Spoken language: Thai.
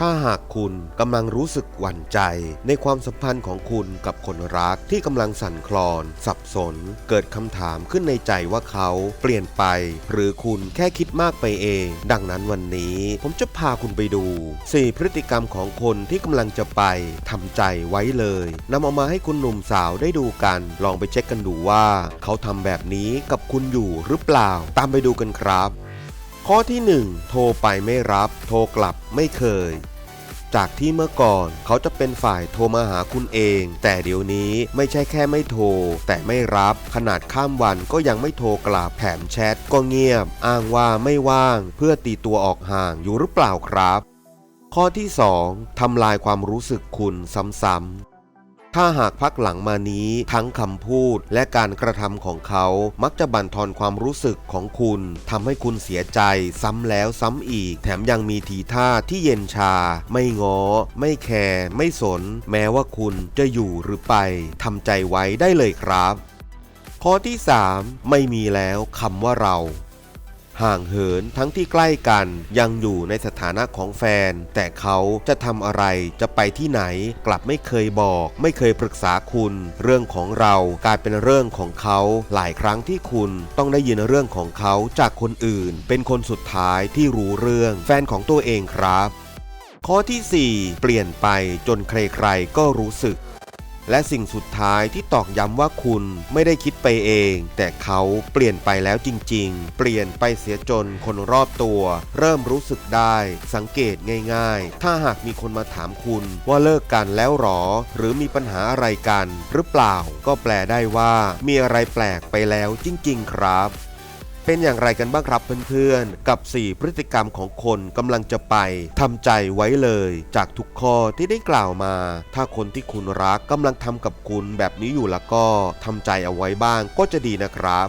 ถ้าหากคุณกำลังรู้สึกหวั่นใจ ในความสัมพันธ์ของคุณกับคนรักที่กำลังสั่นคลอน สับสน เกิดคำถามขึ้นในใจว่าเขาเปลี่ยนไป หรือคุณแค่คิดมากไปเอง ดังนั้นวันนี้ผมจะพาคุณไปดู 4 พฤติกรรมของคนที่กำลังจะไปทำใจไว้เลยนำเอามาให้คุณหนุ่มสาวได้ดูกัน ลองไปเช็คกันดูว่า เขาทำแบบนี้กับคุณอยู่หรือเปล่า ตามไปดูกันครับ ข้อที่ 1 โทรไปไม่รับ โทรกลับไม่เคย จากที่เมื่อก่อนเขาจะเป็นฝ่ายโทรมาหาคุณเอง แต่เดี๋ยวนี้ไม่ใช่แค่ไม่โทร แต่ไม่รับขนาดข้ามวันก็ยังไม่โทรกลับแถมแชทก็เงียบ อ้างว่าไม่ว่าง เพื่อตีตัวออกห่างอยู่หรือเปล่าครับ ข้อที่ 2ทำลายความรู้สึกคุณซ้ำๆ ถ้าหากพักหลังมานี้ทั้งคำพูดและการกระทำของเขามักจะบั่นทอนความรู้สึกของคุณทำให้คุณเสียใจซ้ำแล้วซ้ำอีก แถมยังมีทีท่าที่เย็นชา ไม่ง้อ ไม่แคร์ไม่สน แม้ว่าคุณจะอยู่หรือไปทำใจไว้ได้เลยครับ ข้อที่ 3 ไม่มีแล้วคำว่าเรา ห่างเหินทั้งที่ใกล้กันยังอยู่ในสถานะของแฟน แต่เขาจะทำอะไรจะไปที่ไหน กลับไม่เคยบอก ไม่เคยปรึกษาคุณ เรื่องของเรากลายเป็นเรื่องของเขาหลายครั้งที่คุณต้องได้ยินเรื่องของเขาจากคนอื่น เป็นคนสุดท้ายที่รู้เรื่องแฟนของตัวเองครับ ข้อที่ 4 เปลี่ยนไปจนใครๆก็รู้สึก และสิ่งสุดท้ายที่ตอกย้ำว่าคุณไม่ได้คิดไปเอง แต่เขาเปลี่ยนไปแล้วจริง ๆ เปลี่ยนไปเสียจนคนรอบตัว เริ่มรู้สึกได้สังเกตง่าย ๆ ถ้าหากมีคนมาถามคุณว่าเลิกกันแล้วหรอ หรือมีปัญหาอะไรกัน หรือเปล่าก็แปลได้ว่ามีอะไรแปลกไปแล้วจริง ๆ ครับ เป็นอย่างไรกันบ้างครับเพื่อนๆ กับ 4 พฤติกรรมของคนกำลังจะไปทำใจไว้เลย จากทุกข้อที่ได้กล่าวมา ถ้าคนที่คุณรักกำลังทำกับคุณแบบนี้อยู่แล้วก็ทำใจเอาไว้บ้างก็จะดีนะครับ